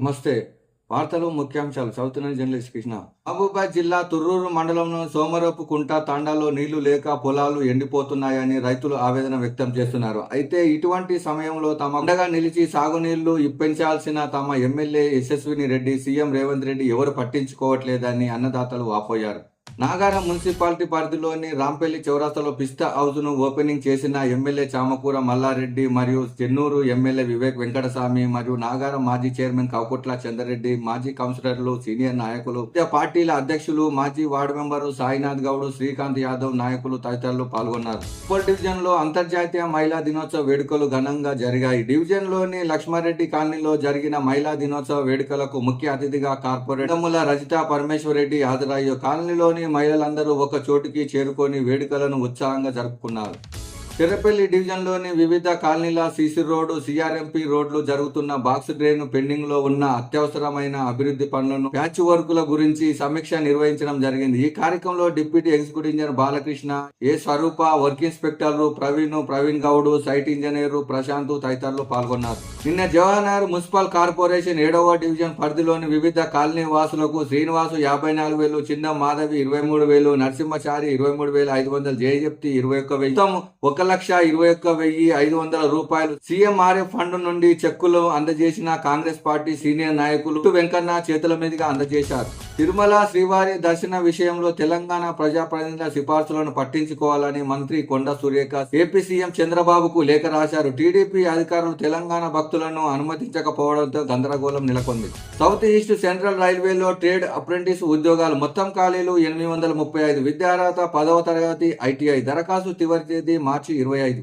నమస్తే. వార్తలు ముఖ్యాంశాలు చదువుతున్న జర్నలిస్ట్ కృష్ణ. మహబూబాద్ జిల్లా తుర్రూరు మండలంలో సోమరపు కుంట తాండాలో నీళ్ళు లేక పొలాలు ఎండిపోతున్నాయని రైతులు ఆవేదన వ్యక్తం చేస్తున్నారు. అయితే ఇటువంటి సమయంలో తమ అండగా నిలిచి సాగునీళ్ళు ఇప్పించాల్సిన తమ ఎమ్మెల్యే యశస్విని రెడ్డి సీఎం రేవంత్ రెడ్డి ఎవరు పట్టించుకోవట్లేదని అన్నదాతలు వాపోయారు. నాగారం మున్సిపాలిటీ పరిధిలోని రాంపల్లి చౌరాస్తాలో పిస్తా హౌస్ను ఓపెనింగ్ చేసిన ఎమ్మెల్యే చామకూర మల్లారెడ్డి మరియు చెన్నూరు ఎమ్మెల్యే వివేక్ వెంకటస్వామి మరియు నాగారా మాజీ చైర్మన్ కౌకుట్ల చంద్రరెడ్డి మాజీ కౌన్సిలర్లు సీనియర్ నాయకులు పార్టీల అధ్యక్షులు మాజీ వార్డు మెంబరు సాయినాథ్ గౌడ్ శ్రీకాంత్ యాదవ్ నాయకులు తదితరులు పాల్గొన్నారు. ఉప్పల్ డివిజన్లో అంతర్జాతీయ మహిళా దినోత్సవ వేడుకలు ఘనంగా జరిగాయి. డివిజన్లోని లక్ష్మారెడ్డి కాలనీలో జరిగిన మహిళా దినోత్సవ వేడుకలకు ముఖ్య అతిథిగా కార్పొరేట్ రజిత పరమేశ్వర్ రెడ్డి హాజరయ్యారు. కాలనీలోని మహిళలందరూ ఒక చోటుకి చేరుకొని వేడుకలను ఉత్సాహంగా జరుపుకున్నారు. చిరపల్లి డివిజన్లోని వివిధ కాలనీల సీసీ రోడ్డు సిఆర్ఎంపీ రోడ్లు జరుగుతున్న బాక్స్ డ్రైన్ పెండింగ్లో ఉన్న అత్యవసరమైన అభివృద్ధి పనులను ప్యాచ్ వర్కుల గురించి సమీక్ష నిర్వహించడం జరిగింది. ఈ కార్యక్రమంలో deputy executive engineer Balakrishna A Swaroopa work ఇన్స్పెక్టర్లు Praveen Praveen Goud site engineer Prashanth తదితరులు పాల్గొన్నారు. నిన్న జవహర్ మున్సిపల్ కార్పొరేషన్ ఏడవ డివిజన్ పరిధిలోని వివిధ కాలనీ వాసులకు శ్రీనివాసు యాభై నాలుగు వేలు చిన్న మాధవి ఇరవై మూడు వేలు నరసింహచారి ఇరవై మూడు వేల ఐదు వందలు జయజప్తి ఇరవై ఒక్క వేలు. ఒక లక్ష ఇరవై ఒక్క వెయ్యి ఐదు వందల రూపాయలు సీఎంఆర్ఎఫ్ ఫండ్ నుండి చెక్కులు అందజేసిన కాంగ్రెస్ పార్టీ సీనియర్ నాయకులు వెంకన్న చేతుల మీదుగా అందజేశారు. తిరుమల శ్రీవారి దర్శన విషయంలో తెలంగాణ ప్రజాప్రతినిధుల సిఫార్సులను పట్టించుకోవాలని మంత్రి కొండ సురేఖ ఏపీ సీఎం చంద్రబాబుకు లేఖ రాశారు. టీడీపీ అధికారులు తెలంగాణ భక్తులను అనుమతించకపోవడంతో గందరగోళం నెలకొంది. సౌత్ ఈస్ట్ సెంట్రల్ రైల్వేలో ట్రేడ్ అప్రెంటిస్ ఉద్యోగాలు మొత్తం ఖాళీలు ఎనిమిది వందల ముప్పై ఐదు విద్యార్హత పదవ తరగతి ఐటీఐ దరఖాస్తు చివరి తేదీ మార్చి ఇరవై ఐదు.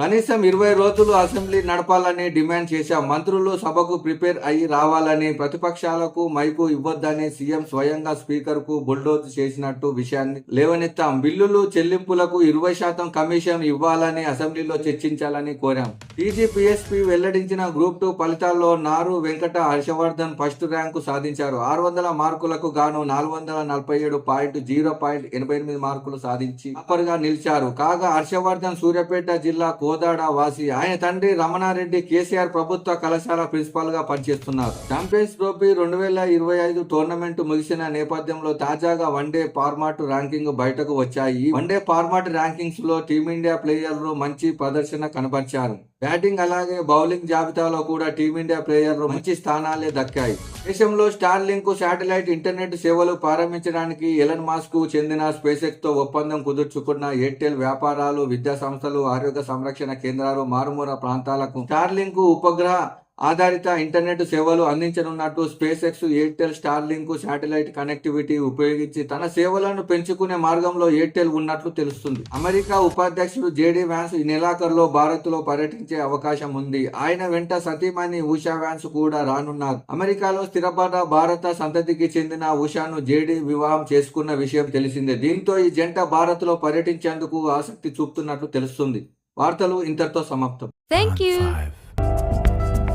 కనీసం ఇరవై రోజులు అసెంబ్లీ నడపాలని డిమాండ్ చేశాం. మంత్రులు సభకు ప్రిపేర్ అయ్యి రావాలని ప్రతిపక్షాలకు మైకు ఇవ్వొద్దని సీఎం స్వయంగా స్పీకర్కు బుల్డోజ్ చేసినట్టు విషయాన్ని లేవనెత్తాం. బిల్లులు చెల్లింపులకు ఇరవై శాతం కమిషన్ ఇవ్వాలని అసెంబ్లీలో చర్చించాలని కోరాం. టీజీపీఎస్పీ వెల్లడించిన గ్రూప్ టూ ఫలితాల్లో నారు వెంకట హర్షవర్ధన్ ఫస్ట్ ర్యాంకు సాధించారు. ఆరు వందల మార్కులకు గాను నాలుగు వందల నలభై ఏడు పాయింట్ జీరో పాయింట్ ఎనభై ఎనిమిది మార్కులు సాధించి అప్పర్గా నిలిచారు. కాగా హర్షవర్ధన్ సూర్యాపేట జిల్లా కోదాడ వాసి ఆయన తండ్రి రమణారెడ్డి కేసీఆర్ ప్రభుత్వ కళాశాల ప్రిన్సిపాల్గా పనిచేస్తున్నారు. చాంపియన్స్ ట్రోఫీ రెండు వేల ఇరవై ఐదు టోర్నమెంట్ ముగిసిన నేపథ్యంలో తాజాగా వన్డే ఫార్మాట్ ర్యాంకింగ్ బయటకు వచ్చాయి. వన్డే ఫార్మాట్ ర్యాంకింగ్స్లో టీమిండియా ప్లేయర్లు మంచి ప్రదర్శన కనబరిచారు బ్యాటింగ్ అలాగే బౌలింగ్ జాబితాలో కూడా టీమిండియా ప్లేయర్లు మంచి స్థానాలే దక్కాయి. దేశంలో స్టార్ లింక్ శాటిలైట్ ఇంటర్నెట్ సేవలు ప్రారంభించడానికి ఎలన్ మాస్క్ చెందిన స్పేస్తో ఒప్పందం కుదుర్చుకున్న ఎయిర్టెల్ వ్యాపారాలు విద్యా సంస్థలు ఆరోగ్య సంరక్షణ కేంద్రాలు మారుమూల ప్రాంతాలకు స్టార్ లింక్ ఉపగ్రహ ఆధారిత ఇంటర్నెట్ సేవలు అందించనున్నట్టు SpaceX Airtel Starlink satellite connectivity ఉపయోగించి తన సేవలను పెంచుకునే మార్గంలో ఎయిర్టెల్ ఉన్నట్లు తెలుస్తుంది. అమెరికా ఉపాధ్యక్షుడు జేడీ వ్యాన్స్ ఈ నెలాఖరులో భారత్లో పర్యటించే అవకాశం ఉంది. ఆయన వెంట సతీమణి ఉషా వ్యాన్స్ కూడా రానున్నారు. అమెరికాలో స్థిరపడ్డ భారత సంతతికి చెందిన ఉషాను జేడీ వివాహం చేసుకున్న విషయం తెలిసిందే. దీంతో ఈ జంట భారత్లో పర్యటించేందుకు ఆసక్తి చూపుతున్నట్లు తెలుస్తుంది. వార్తలు ఇంతటితో సమాప్తం. You. Five.